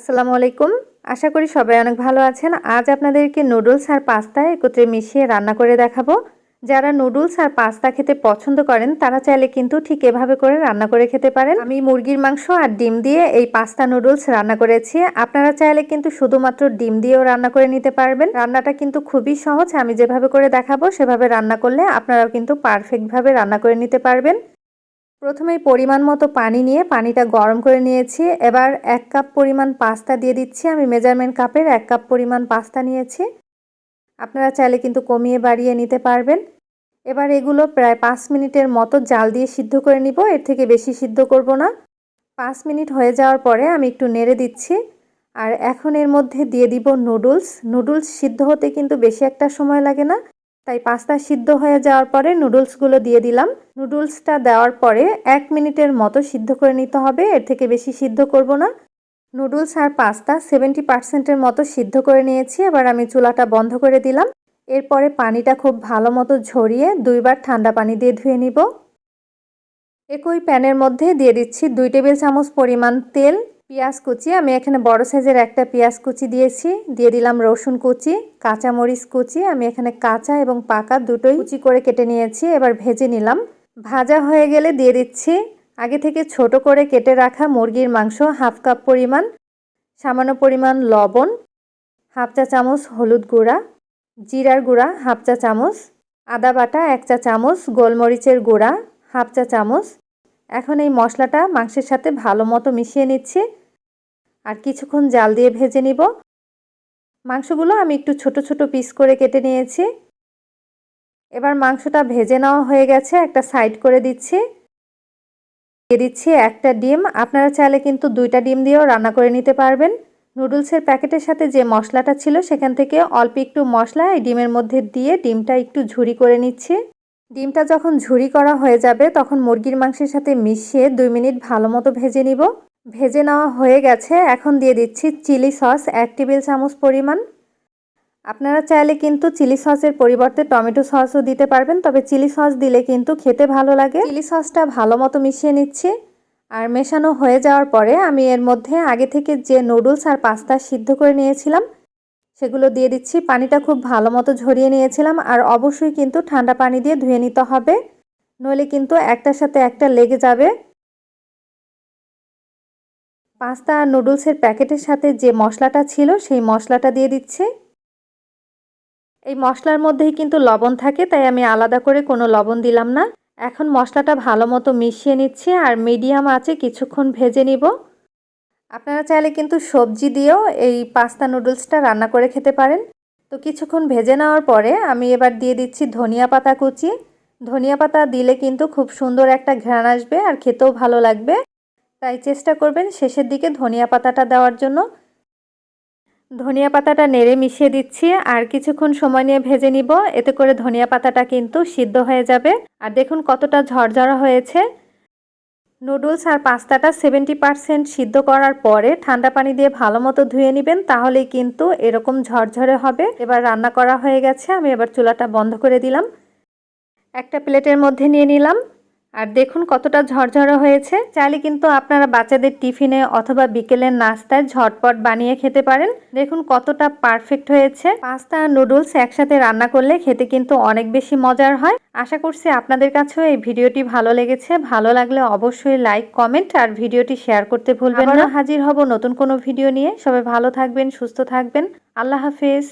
আসসালামু আলাইকুম। আশা করি সবাই অনেক ভালো আছেন। আজ আপনাদেরকে নুডলস আর পাস্তা একত্রে মিশিয়ে রান্না করে দেখাবো। যারা নুডলস আর পাস্তা খেতে পছন্দ করেন, তারা চাইলে কিন্তু ঠিক এভাবে করে রান্না করে খেতে পারেন। আমি মুরগির মাংস আর ডিম দিয়ে এই পাস্তা নুডলস রান্না করেছি। আপনারা চাইলে কিন্তু শুধুমাত্র ডিম দিয়েও রান্না করে নিতে পারবেন। রান্নাটা কিন্তু খুবই সহজ। আমি যেভাবে করে দেখাবো, সেভাবে রান্না করলে আপনারাও কিন্তু পারফেক্টভাবে রান্না করে নিতে পারবেন। প্রথমে পরিমাণ মতো পানি নিয়ে পানিটা গরম করে নিয়েছি। এবার এক কাপ পরিমাণ পাস্তা দিয়ে দিচ্ছি। আমি মেজারমেন্ট কাপের এক কাপ পরিমাণ পাস্তা নিয়েছি। আপনারা চাইলে কিন্তু কমিয়ে বাড়িয়ে নিতে পারবেন। এবার এগুলো প্রায় পাঁচ মিনিটের মতো জাল দিয়ে সিদ্ধ করে নিব। এর থেকে বেশি সিদ্ধ করব না। পাঁচ মিনিট হয়ে যাওয়ার পরে আমি একটু নেড়ে দিচ্ছি। আর এখন এর মধ্যে দিয়ে দিব নুডলস। নুডলস সিদ্ধ হতে কিন্তু বেশি একটা সময় লাগে না। তাই পাস্তা সিদ্ধ হয়ে যাওয়ার পরে নুডলসগুলো দিয়ে দিলাম। নুডলসটা দেওয়ার পরে এক মিনিটের মতো সিদ্ধ করে নিতে হবে, এর থেকে বেশি সিদ্ধ করব না। নুডলস আর পাস্তা সেভেন্টি পার্সেন্টের মতো সিদ্ধ করে নিয়েছি, এবার আমি চুলাটা বন্ধ করে দিলাম। এরপরে পানিটা খুব ভালো মতো ঝরিয়ে দুইবার ঠান্ডা পানি দিয়ে ধুয়ে নিব। একই প্যানের মধ্যে দিয়ে দিচ্ছি দুই টেবিল চামচ পরিমাণ তেল পেঁয়াজ কুচি, আমি এখানে বড় সাইজের একটা পেঁয়াজ কুচি দিয়েছি। দিয়ে দিলাম রসুন কুচি কাঁচা মরিচ কুচি, আমি এখানে কাঁচা এবং পাকা দুটোই কুচি করে কেটে নিয়েছি, এবার ভেজে নিলাম। ভাজা হয়ে গেলে দিয়ে দিচ্ছি আগে থেকে ছোট করে কেটে রাখা মুরগির মাংস, হাফ কাপ পরিমাণ, সামান্য পরিমাণ লবণ, হাফ চা চামচ হলুদ গুঁড়া, জিরার গুঁড়া, হাফ চা চামচ, আদা বাটা, এক চা চামচ, গোলমরিচের গুঁড়া, হাফ চা চামচ। এখন এই মশলাটা মাংসের সাথে ভালো মতো মিশিয়ে নিচ্ছি। আর কিছুক্ষণ জাল দিয়ে ভেজে নিব। মাংসগুলো আমি একটু ছোট ছোট পিস করে কেটে নিয়েছি। এবার মাংসটা ভেজে নেওয়া হয়ে গেছে, একটা সাইড করে দিচ্ছি। দিয়ে দিচ্ছি একটা ডিম। আপনারা চাইলে কিন্তু দুইটা ডিম দিয়েও রান্না করে নিতে পারবেন। নুডলসের প্যাকেটের সাথে যে মশলাটা ছিল সেখান থেকে অল্প একটু মশলা এই ডিমের মধ্যে দিয়ে ডিমটা একটু ঝুরি করে নিচ্ছি। ডিমটা যখন ঝুরি করা হয়ে যাবে তখন মুরগির মাংসের সাথে মিশিয়ে দুই মিনিট ভালো মতো ভেজে নিব। ভেজে নেওয়া হয়ে গেছে। এখন দিয়ে দিচ্ছি চিলি সস, এক টেবিল চামচ পরিমাণ। আপনারা চাইলে কিন্তু চিলি সসের পরিবর্তে টমেটো সসও দিতে পারবেন, তবে চিলি সস দিলে কিন্তু খেতে ভালো লাগে। চিলি সসটা ভালো মতো মিশিয়ে নিচ্ছি। আর মেশানো হয়ে যাওয়ার পরে আমি এর মধ্যে আগে থেকে যে নুডলস আর পাস্তা সিদ্ধ করে নিয়েছিলাম, সেগুলো দিয়ে দিচ্ছি। পানিটা খুব ভালো মতো ঝরিয়ে নিয়েছিলাম, আর অবশ্যই কিন্তু ঠান্ডা পানি দিয়ে ধুয়ে নিতে হবে। নইলে কিন্তু একটার সাথে একটা লেগে যাবে। পাস্তা আর নুডলসের প্যাকেটের সাথে যে মশলাটা ছিল, সেই মশলাটা দিয়ে দিচ্ছি। এই মশলার মধ্যেই কিন্তু লবণ থাকে, তাই আমি আলাদা করে কোনো লবণ দিলাম না। এখন মশলাটা ভালো মতো মিশিয়ে নিচ্ছি আর মিডিয়াম আছে কিছুক্ষণ ভেজে নিব। আপনারা চাইলে কিন্তু সবজি দিয়েও এই পাস্তা নুডলসটা রান্না করে খেতে পারেন। তো কিছুক্ষণ ভেজে নেওয়ার পরে আমি এবার দিয়ে দিচ্ছি ধনিয়া পাতা কুচি। ধনিয়া পাতা দিলে কিন্তু খুব সুন্দর একটা ঘ্রাণ আসবে আর খেতেও ভালো লাগবে। তাই চেষ্টা করবেন শেষের দিকে ধনিয়া পাতাটা দেওয়ার জন্য। ধনিয়া পাতাটা নেড়ে মিশিয়ে দিচ্ছি, আর কিছুক্ষণ সময় নিয়ে ভেজে নিব। এতে করে ধনিয়া পাতাটা কিন্তু সিদ্ধ হয়ে যাবে। আর দেখুন কতটা ঝরঝরা হয়েছে। নুডলস আর পাস্তাটা সেভেন্টি পারসেন্ট সিদ্ধ করার পরে ঠান্ডা পানি দিয়ে ভালো মতো ধুয়ে নেবেন, তাহলেই কিন্তু এরকম ঝরঝরে হবে। এবার রান্না করা হয়ে গেছে, আমি এবার চুলাটা বন্ধ করে দিলাম। একটা প্লেটের মধ্যে নিয়ে নিলাম। আর দেখুন কতটা ঝরঝরে হয়েছে। চাইলে কিন্তু আপনারা বাচ্চাদের টিফিনে অথবা বিকেলের নাস্তায় ঝটপট বানিয়ে খেতে পারেন। দেখুন কতটা পারফেক্ট হয়েছে। পাস্তা আর নুডলস একসাথে রান্না করলে খেতে কিন্তু অনেক বেশি মজার হয়। আশা করছি আপনাদের কাছেও এই ভিডিওটি ভালো লেগেছে। ভালো লাগলে অবশ্যই লাইক কমেন্ট আর ভিডিওটি শেয়ার করতে ভুলবেন না। হাজির হব নতুন কোনো ভিডিও নিয়ে। সবাই ভালো থাকবেন সুস্থ থাকবেন। আল্লাহ হাফেজ।